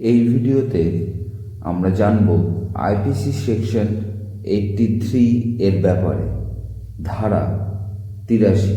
এই ভিডিওতে আমরা জানব আইপিসি সেকশন এইটটি থ্রি এর ব্যাপারে, ধারা তিরাশি।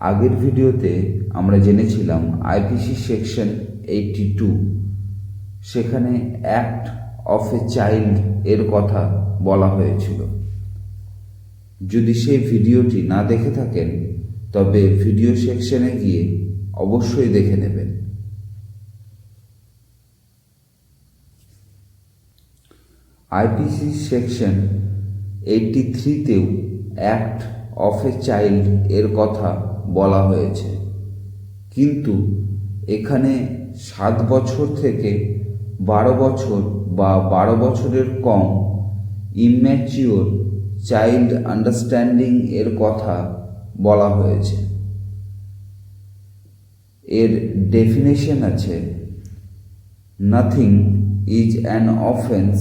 আগের ভিডিওতে আমরা জেনেছিলাম আইপিসি সেকশন এইটটি টু সেখানে অ্যাক্ট অফ এ চাইল্ড এর কথা বলা হয়েছিল। যদি সেই ভিডিওটি না দেখে থাকেন, তবে ভিডিও সেকশনে গিয়ে অবশ্যই দেখে নেবেন। আইপিসি সেকশন এইটটি থ্রিতেও অ্যাক্ট অফ এ চাইল্ড এর কথা বলা হয়েছে। কিন্তু এখানে সাত বছর থেকে বারো বছর বা বারো বছরের কম ইম্যাচিওর চাইল্ড আন্ডারস্ট্যান্ডিং এর কথা বলা হয়েছে। এর ডেফিনেশন আছে nothing is an offence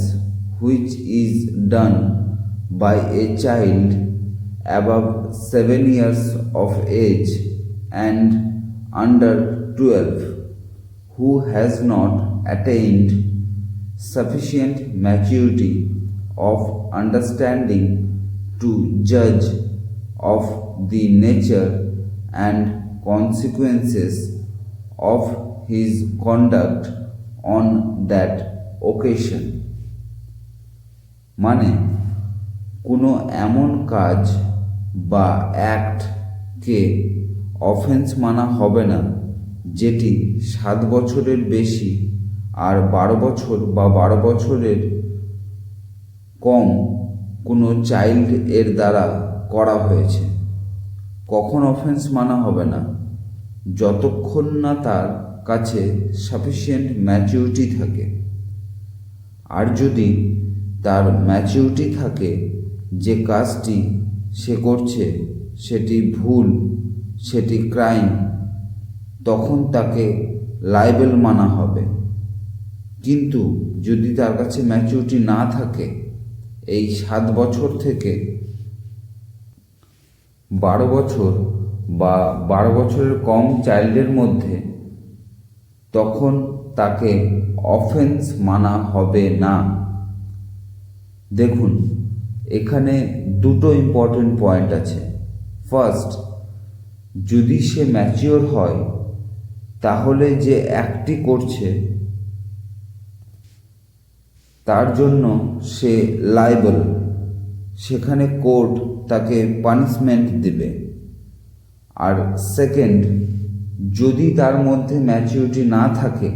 which is done by a child above 7 years of age and under 12 who has not attained sufficient maturity of understanding to judge of the nature and consequences of his conduct on that occasion. মানে কোনো এমন কাজ বা অ্যাক্টকে offence মানা হবে না, যেটি সাত বছরের বেশি আর বারো বছর বা বারো বছরের কম কোনো চাইল্ড এর দ্বারা করা হয়েছে। কখন অফেন্স মানা হবে না? যতক্ষণ না তার কাছে সাফিসিয়েন্ট ম্যাচিউরিটি থাকে। আর যদি তার ম্যাচিউরিটি থাকে, যে কাজটি সে করছে, সেটি ভুল, সেটি ক্রাইম তখন তাকে লাইবেল মানা হবে। কিন্তু যদি তার কাছে ম্যাচিউরিটি না থাকে, এই সাত বছর থেকে বারো বছর বা বারো বছরের কম চাইল্ডের মধ্যে, তখন তাকে অফেন্স মানা হবে না। দেখুন, এখানে দুটো ইম্পর্টেন্ট পয়েন্ট আছে। ফার্স্ট যদি সে ম্যাচিওর হয়, তাহলে যে অ্যাক্টটি করছে, তার জন্য সে লাইবল সেখানে কোর্ট তাকে পানিশমেন্ট দেবে। আর সেকেন্ড যদি তার মধ্যে ম্যাচিউরিটি না থাকে,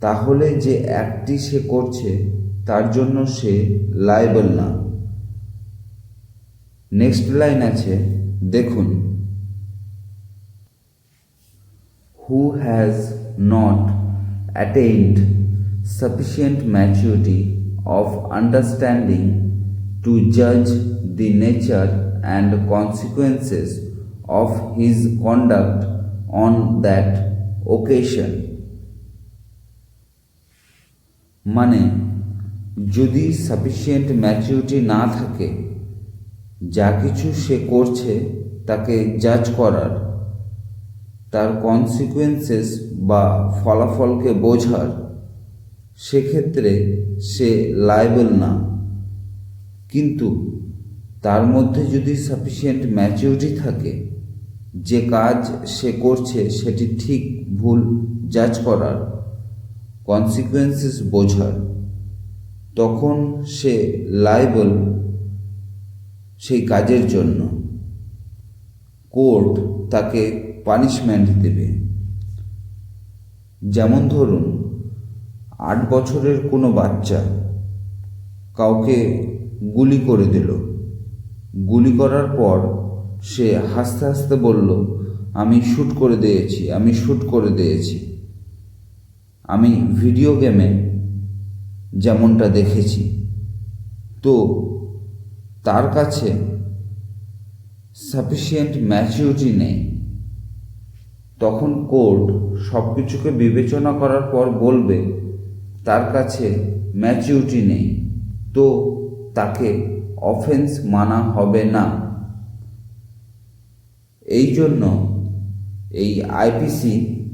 তাহলে যে অ্যাক্টটি সে করছে তার জন্য সে লাইবল না। নেক্সট লাইন আছে, দেখুন। Who has not attend sufficient maturity of understanding to জাজ the nature and consequences of his conduct on that occasion মানে যদি সাফিসিয়েন্ট ম্যাচিউরিটি না থাকে, যা কিছু সে করছে তাকে জাজ করার, তার কনসিকুয়েন্সেস বা ফলাফলকে বোঝার, সেক্ষেত্রে সে লাইবেল না। কিন্তু তার মধ্যে যদি সাফিসিয়েন্ট ম্যাচিউরিটি থাকে, যে কাজ সে করছে সেটি ঠিক ভুল জাজ করার কনসিকুয়েন্সেস বোঝার। তখন সে লাইবল সেই কাজের জন্য কোর্ট তাকে পানিশমেন্ট দেবে। যেমন ধরুন, আট বছরের কোনো বাচ্চা কাউকে গুলি করে দিল। গুলি করার পর সে হাসতে হাসতে বলল, আমি শ্যুট করে দিয়েছি, আমি শ্যুট করে দিয়েছি। আমি ভিডিও গেমে যেমনটা দেখেছি। তো তার কাছে সাফিসিয়েন্ট ম্যাচিউরিটি নেই। তখন কোর্ট সব কিছুকে বিবেচনা করার পর বলবে, তার কাছে ম্যাচিউরিটি নেই। তো তাকে অফেন্স মানা হবে না। এই জন্য এই আইপিসি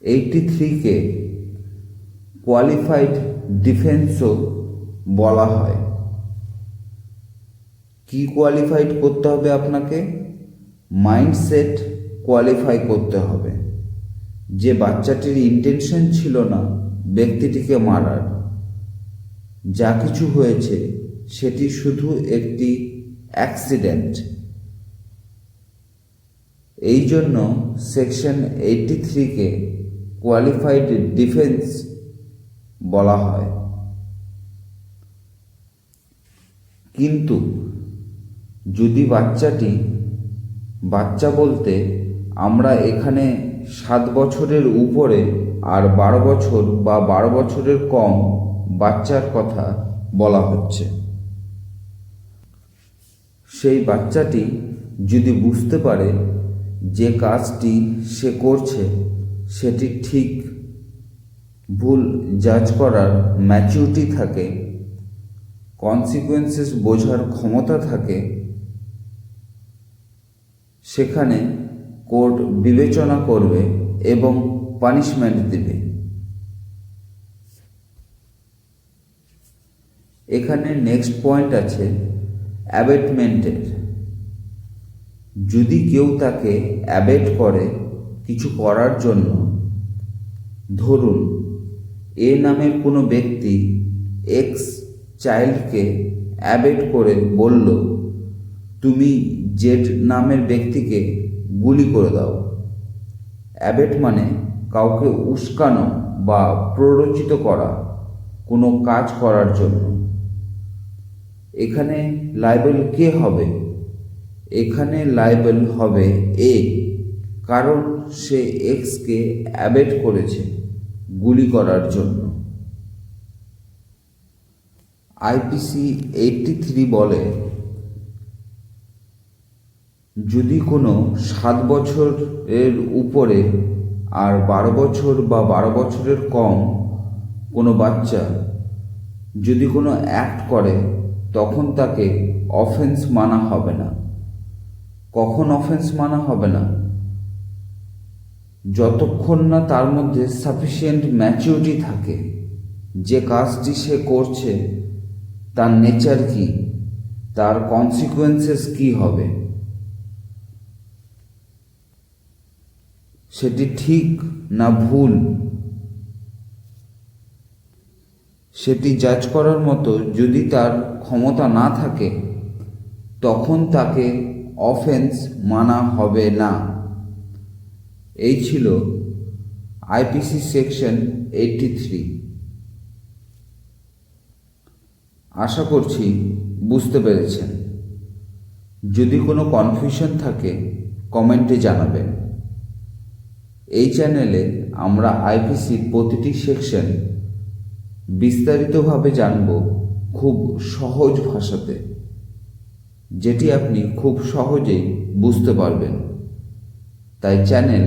এইটটি থ্রিকে কোয়ালিফাইড ডিফেন্সও বলা হয়। কি কোয়ালিফাইড করতে হবে আপনাকে? মাইন্ডসেট কোয়ালিফাই করতে হবে। যে বাচ্চাটির ইন্টেনশন ছিল না, ব্যক্তিটিকে মারার। যা কিছু হয়েছে, সেটি শুধু একটি অ্যাক্সিডেন্ট এই জন্য সেকশন এইটটি থ্রিকে কোয়ালিফাইড ডিফেন্স বলা হয়। কিন্তু যদি বাচ্চাটি, বাচ্চা বলতে আমরা এখানে সাত বছরের উপরে আর বারো বছর বা বারো বছরের কম বাচ্চার কথা বলা হচ্ছে। সেই বাচ্চাটি যদি বুঝতে পারে যে কাজটি সে করছে, সেটি ঠিক ভুল জাজ করার ম্যাচিউরিটি থাকে কনসিকুয়েন্সেস বোঝার ক্ষমতা থাকে, সেখানে কোর্ট বিবেচনা করবে এবং পানিশমেন্ট দেবে। এখানে নেক্সট পয়েন্ট আছে অ্যাবেটমেন্টের যদি কেউ তাকে অ্যাবেট করে কিছু করার জন্য, ধরুন এ নামের কোনো ব্যক্তি এক্স চাইল্ডকে অ্যাবেট করে বলল, তুমি জেড নামের ব্যক্তিকে গুলি করে দাও। অ্যাবেট মানে কাউকে উস্কানো বা প্ররোচিত করা কোনো কাজ করার জন্য। এখানে লাইবেল কে হবে? এখানে লাইবেল হবে এ, কারণ সে এক্সকে অ্যাবেট করেছে। গুলি করার জন্য। আইপিসি এইটটি থ্রি বলে, যদি কোনো সাত বছরের উপরে আর বারো বছর বা বারো বছরের কম কোনো বাচ্চা যদি কোনো অ্যাক্ট করে, তখন তাকে অফেন্স মানা হবে না। কখন অফেন্স মানা হবে না? যতক্ষণ না তার মধ্যে সাফিসিয়েন্ট ম্যাচিউরিটি থাকে, যে কাজটি সে করছে, তার নেচার কি? তার কনসিকুয়েন্সেস কি হবে? সেটি ঠিক না ভুল? সেটি জাজ করার মতো যদি তার ক্ষমতা না থাকে, তখন তাকে অফেন্স মানা হবে না। এই ছিল আইপিসি সেকশন এইটটি থ্রি। আশা করছি বুঝতে পেরেছেন। যদি কোনো কনফিউশন থাকে কমেন্টে জানাবেন। এই চ্যানেলে আমরা আইপিসির প্রতিটি সেকশন বিস্তারিতভাবে জানব খুব সহজ ভাষাতে, যেটি আপনি খুব সহজেই বুঝতে পারবেন। তাই চ্যানেল